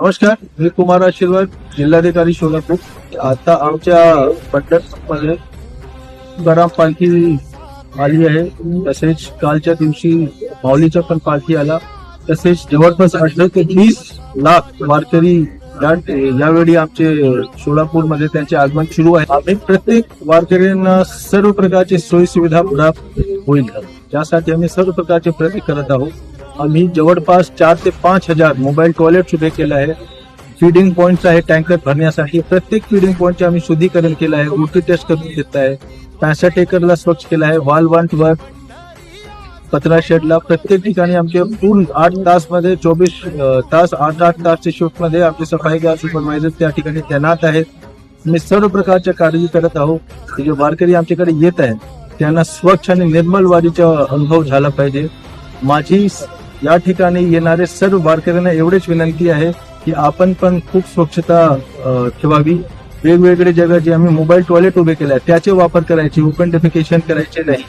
नमस्कार मी कुमार आशीर्वाद जिल्हाधिकारी सोलापूर. आता आमच्या पंढरपूरमध्ये गरम पालखी आली आहे. तसेच कालच्या दिवशी माऊलीचा पण पालखी आला. तसेच जवळपास अठरा ते वीस लाख वारकरी यावेळी आमचे सोलापूरमध्ये त्यांचे आगमन सुरू आहे. आम्ही प्रत्येक वारकऱ्यांना सर्व प्रकारची सोयी सुविधा होईल. त्यासाठी आम्ही सर्व प्रकारचे प्रयत्न करत आहोत. आम्ही जवळपास चार ते पाच हजार मोबाईल टॉयलेट उभे केलं आहे. फिडिंग पॉईंट आहे टँकर भरण्यासाठी. प्रत्येक फिडिंग पॉईंटचे आम्ही शुद्धीकरण केलं आहे. उलटी टेस्ट करून घेत आहे. पॅसेट एकरला स्वच्छ केलं आहे. वाल वांट वर पत्रा शेडला प्रत्येक ठिकाणी आमचे पूर्ण आठ तासमध्ये चोवीस तास आठ आठ तासच्या शिफ्टमध्ये आमचे सफाईगार सुपरवायझर त्या ठिकाणी तैनात आहेत. मी सर्व प्रकारच्या काळजी करत आहोत. जे वारकरी आमच्याकडे येत आहेत त्यांना स्वच्छ आणि निर्मल वारीचा अनुभव झाला पाहिजे. माझी या ठिकाणी येणारे सर्व वारकऱ्यांना एवढीच विनंती आहे की आपण पण खूप स्वच्छता ठेवावी. वेगवेगळे जगा जे आम्ही मोबाईल टॉयलेट उभे केले त्याचे वापर करायचे ओपन डेफिकेशन करायचे नाही.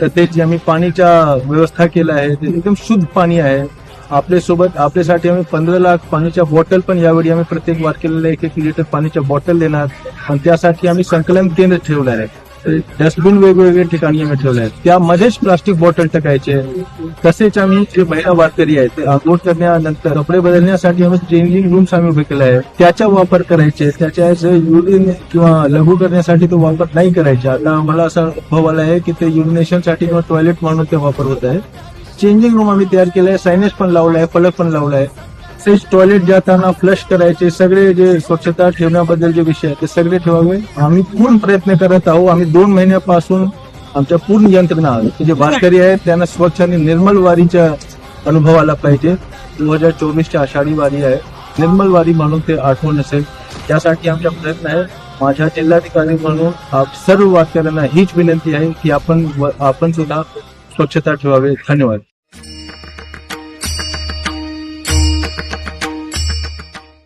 तर ते जे आम्ही पाणीच्या व्यवस्था केलं आहे ते एकदम शुद्ध पाणी आहे. आपल्यासोबत आपल्यासाठी आम्ही पंधरा लाख पाण्याच्या बॉटल पण यावेळी आम्ही प्रत्येक वारकऱ्याला एक एक लिटर पाण्याच्या बॉटल देणार. आणि त्यासाठी आम्ही संकलन केंद्र ठेवलं आहे. डस्टबिन वेगवेगळ्या ठिकाणी आम्ही ठेवले आहेत त्यामध्येच प्लास्टिक बॉटल टाकायचे. तसेच आम्ही जे महिला वारकरी आहेत ते आंघोळ करण्यानंतर कपडे बदलण्यासाठी आम्ही चेंजिंग रूम्स आम्ही उभे केले आहे त्याचा वापर करायचे. त्याच्या युरिन किंवा लघु करण्यासाठी तो वापर नाही करायचा. आता आम्हाला असा अनुभव आला आहे की ते युरिनेशनसाठी किंवा टॉयलेट म्हणून ते वापर होत आहे. चेंजिंग रूम आम्ही तयार केलं आहे सायनेज पण लावलं आहे फलक पण लावलाय. आहे तसेच टॉयलेट जाताना फ्लश करायचे सगळे जे स्वच्छता ठेवण्याबद्दल जे विषय आहेत ते सगळे ठेवावे. आम्ही पूर्ण प्रयत्न करत आहोत. आम्ही दोन महिन्यापासून आमच्या पूर्ण यंत्रणा जे भास्करी आहेत त्यांना स्वच्छ आणि निर्मल वारीचा अनुभव आला पाहिजे. दोन हजार चोवीसच्या आषाढी वारी आहे. निर्मल वारी म्हणून ते आठवण असेल. त्यासाठी आमचा प्रयत्न आहे. माझ्या जिल्हाधिकारी म्हणून सर्व वारकऱ्यांना हीच विनंती आहे की आपण आपण सुद्धा स्वच्छता ठेवावे. धन्यवाद.